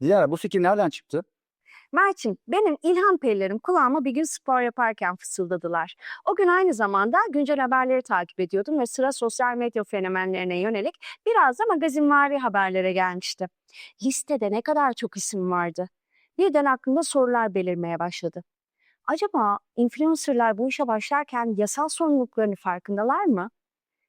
Dilara bu fikir nereden çıktı? Mert'im, benim ilham perilerim kulağıma bir gün spor yaparken fısıldadılar. O gün aynı zamanda güncel haberleri takip ediyordum ve sıra sosyal medya fenomenlerine yönelik biraz da magazinvari haberlere gelmişti. Listede ne kadar çok isim vardı. Birden aklımda sorular belirmeye başladı. Acaba influencerlar bu işe başlarken yasal sorumluluklarını farkındalar mı?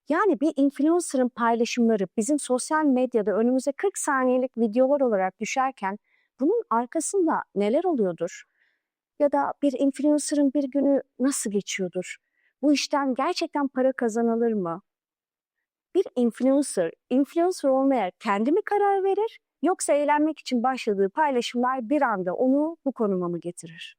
Yani bir influencer'ın paylaşımları bizim sosyal medyada önümüze 40 saniyelik videolar olarak düşerken bunun arkasında neler oluyordur? Ya da bir influencer'ın bir günü nasıl geçiyordur? Bu işten gerçekten para kazanılır mı? Bir influencer, influencer olmaya kendi mi karar verir yoksa eğlenmek için başladığı paylaşımlar bir anda onu bu konuma mı getirir?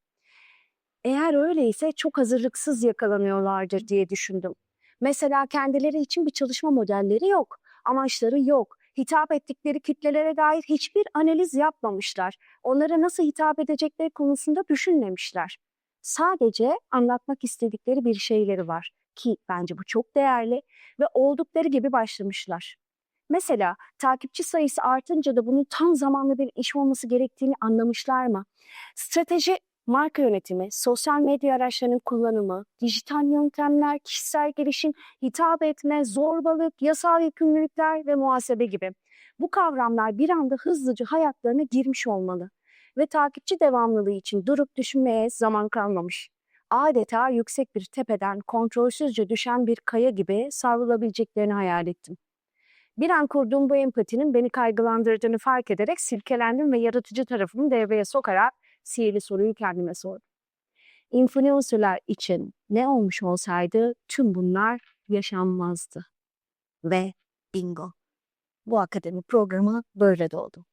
Eğer öyleyse çok hazırlıksız yakalanıyorlardır diye düşündüm. Mesela kendileri için bir çalışma modelleri yok, amaçları yok, hitap ettikleri kitlelere dair hiçbir analiz yapmamışlar. Onlara nasıl hitap edecekleri konusunda düşünmemişler. Sadece anlatmak istedikleri bir şeyleri var ki bence bu çok değerli ve oldukları gibi başlamışlar. Mesela takipçi sayısı artınca da bunun tam zamanlı bir iş olması gerektiğini anlamışlar mı? Strateji, marka yönetimi, sosyal medya araçlarının kullanımı, dijital yöntemler, kişisel gelişim, hitap etme, zorbalık, yasal yükümlülükler ve muhasebe gibi. Bu kavramlar bir anda hızlıca hayatlarına girmiş olmalı ve takipçi devamlılığı için durup düşünmeye zaman kalmamış. Adeta yüksek bir tepeden kontrolsüzce düşen bir kaya gibi savrulabileceklerini hayal ettim. Bir an kurduğum bu empatinin beni kaygılandırdığını fark ederek silkelendim ve yaratıcı tarafımı devreye sokarak sihirli soruyu kendime sordum. Influencerlar için ne olmuş olsaydı tüm bunlar yaşanmazdı. Ve bingo. Bu akademi programı böyle doldu.